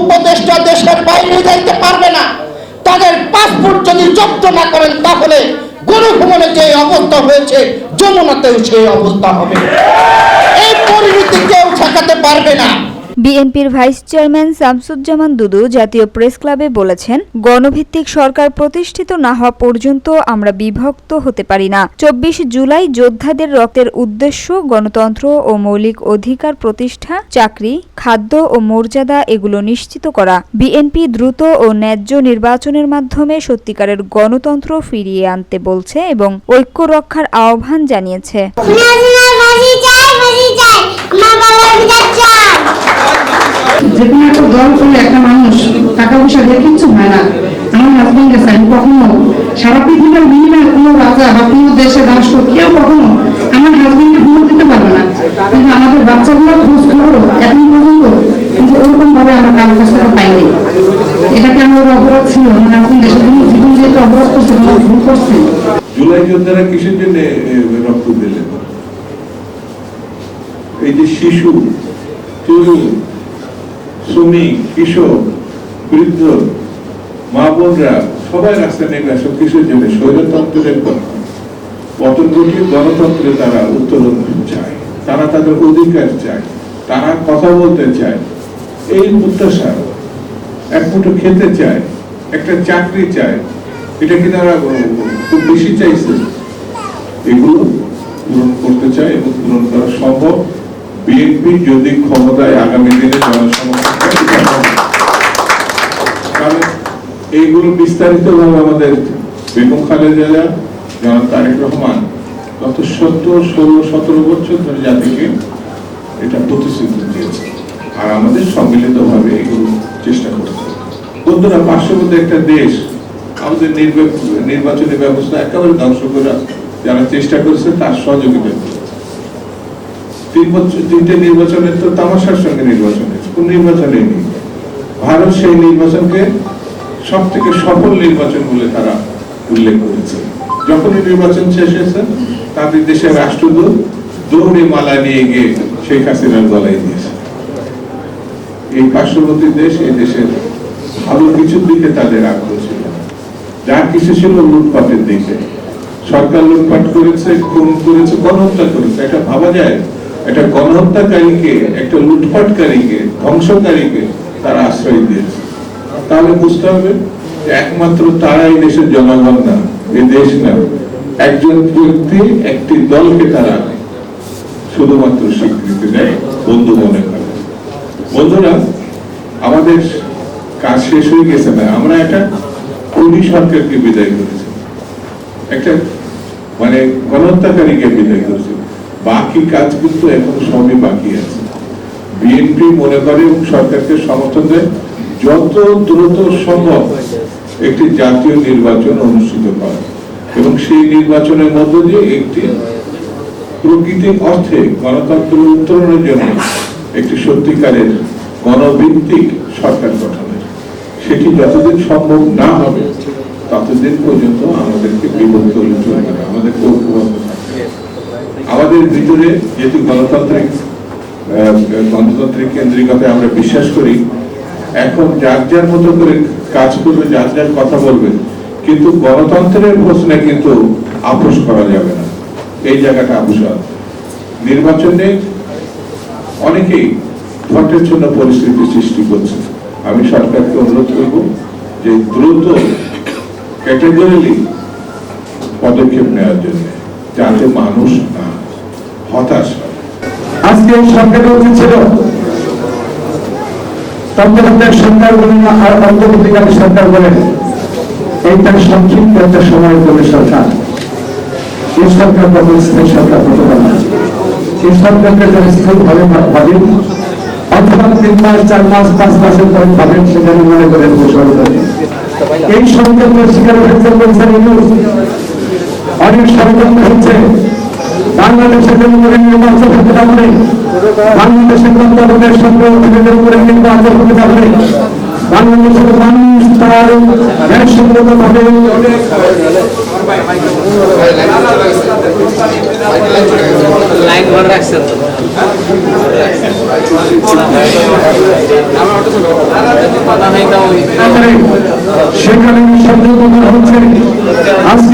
উপদেষ্টা দেশের বাইরে যাইতে পারবে না। তাদের পাসপোর্ট যদি জব্দ না করেন, তাহলে গণভবনে যে অবস্থা হয়েছে, যমুনাতেও সেই অবস্থা হবে। এই পরিণতি কেউ ঠেকাতে পারবে না। বিএনপির ভাইস চেয়ারম্যান শামসুজ্জামান দুদু জাতীয় প্রেস ক্লাবে বলেছেন, গণভিত্তিক সরকার প্রতিষ্ঠিত না হওয়া পর্যন্ত আমরা বিভক্ত হতে পারি না। চব্বিশ জুলাই যোদ্ধাদের রক্তের উদ্দেশ্য, গণতন্ত্র ও মৌলিক অধিকার প্রতিষ্ঠা, চাকরি, খাদ্য ও মর্যাদা এগুলো নিশ্চিত করা। বিএনপি দ্রুত ও ন্যায্য নির্বাচনের মাধ্যমে সত্যিকারের গণতন্ত্র ফিরিয়ে আনতে বলছে এবং ঐক্য রক্ষার আহ্বান জানিয়েছে। পয়সা কিচ্ছু হয় না। আমার হাজবেন্ড গেছে আমি কখনো সারা পৃথিবীর মিনিমাম কোনো রাজা বা কোনো দেশে বাস কেউ কখনো আমার হাজবেন্ডকে ভুল দিতে পারবে না। কিন্তু আমাদের বাচ্চাগুলো খোঁজ খবর এখন পর্যন্ত কিন্তু ওরকম ভাবে আমরা কারোর কাছ থেকে পাইনি। এটাকে আমার অপরাধ ছিল। আমার হাজবেন্ড দেশের জন্য জীবন যেহেতু অপরাধ করছে ভুল করছে। জুলাই যোদ্ধারা কিসের জন্য রক্ত দিলেন? এই যে শিশু, তরুণ, শ্রমিক, কৃষক বৃদ্ধ, মা বোনরা সবাই নেমে আসো জন্য? স্বৈরতন্ত্রের গণতন্ত্রে তারা উত্তরণ চায়। তারা তাদের অধিকার চায়। তারা কথা বলতে চায়। এই প্রত্যাশা এক মুঠো খেতে চায়, একটা চাকরি চায়, এটা কি তারা খুব বেশি চাইছে? এগুলো পূরণ করতে চায় এবং পূরণ করা সম্ভব। বিএনপি যদি ক্ষমতায় আগামী দিনে জনসমর্থন এইগুলো বিস্তারিত ভাবে আমাদের বেগম খালেদা জনাব তারেক রহমান গত সত্তর ষোলো, সতেরো বছর ধরে জাতিকে এটা প্রতিশ্রুতি দিয়েছে। আর আমাদের সম্মিলিত ভাবে এগুলো চেষ্টা করতে বন্ধুরা, পার্শ্ববর্তী একটা দেশ, আমাদের নির্বাচনী ব্যবস্থা একেবারে ধ্বংস করা যারা চেষ্টা করেছে তার সহযোগিতা তিন বছর, তিনটে নির্বাচনের তো তামাশার সঙ্গে নির্বাচন হয়েছে, কোন নির্বাচনে নেই। ভারত সেই নির্বাচনকে সব থেকে সফল নির্বাচন বলে তারা উল্লেখ করেছে। যখনই নির্বাচন শেষ হয়েছে, তাদের দেশের রাষ্ট্রদূত দৌড়ে মালা নিয়ে গিয়ে শেখ হাসিনার গলায় দিয়েছে। এই পার্শ্ববর্তী দেশ, এই দেশের ভালো কিছুর দিকে তাদের আগ্রহ ছিল। যা কিছু ছিল লুটপাটের দিকে। সরকার লুটপাট করেছে, খুন করেছে, গণহত্যা করেছে। এটা ভাবা যায়, একটা গণহত্যাকারীকে, একটা লুটপাটকারীকে, ধ্বংসকারীকে তারা আশ্রয় দিয়েছে। তাহলে বুঝতে হবে একমাত্র তারাই দেশের জনগণ না এই দেশ না। একজন ব্যক্তি, একটি দলকে তারা শুধুমাত্র স্বীকৃতি দেয় বন্ধু মনে করে। বন্ধুরা, আমাদের কাজ শেষ হয়ে গেছে না? আমরা একটা খুনি সরকারকে বিদায় করেছি। একটা মানে গণহত্যাকারীকে বিদায় করেছি। বাকি কাজ কিন্তু এখন সবই বাকি আছে। বিএনপি মনে করে সরকারকে সমর্থন দেয়। যত দ্রুত সম্ভব একটি জাতীয় নির্বাচন অনুষ্ঠিত করা। এবং সেই নির্বাচনের মধ্য দিয়ে একটি প্রকৃতির অর্থে গণতন্ত্র উত্তরণের জন্য একটি সত্যিকারের গণভিত্তিক সরকার গঠনের সেটি যতদিন সম্ভব না হবে, ততদিন পর্যন্ত আমাদেরকে বিভক্ত আমাদেরকে ঐক্যবদ্ধ আমাদের ভিতরে যেহেতু গণতান্ত্রিক গণতান্ত্রিক কেন্দ্রিকতায় আমরা বিশ্বাস করি এখন যার যার মতো করে কাজ করবে, যার যার কথা বলবে, কিন্তু গণতন্ত্রের প্রশ্নে কিন্তু আপোষ করা যাবে না। এই জায়গাটা আপোষ। নির্বাচনে অনেকেই ভোটের জন্য পরিস্থিতি সৃষ্টি করছে। আমি সরকারকে অনুরোধ করব যে দ্রুত ক্যাটেগরিলি পদক্ষেপ নেওয়ার জন্য, যাতে মানুষ না হতাশ আজকে সরকারের উচিত ছিল তত্ত্বাবধায়ক সরকার বলেন আর অন্তর্বর্তীকালীন সরকার বলেন এইটা সংক্ষিপ্ত একটা সময় করে সরকার। এই সরকার কত স্থায়ী সরকার হতে পারে না। এই সরকারকে যারা স্থায়ী ভাবে ভাবেন, অথবা তিন মাস, চার মাস, পাঁচ মাসের পরে ভাবেন, সেখানে মনে করেন বসে এই সরকারের শিকার হয়েছে বলছেন অনেক ষড়যন্ত্র হচ্ছে। বাংলাদেশের জনগণের নির্বাচন হতে পারে বাংলাদেশের জনগণের অধিকারের উপরে নির্বাচন হতে পারে বাংলাদেশের মানুষ তার ন্যায়সঙ্গত ভাবে সেখানে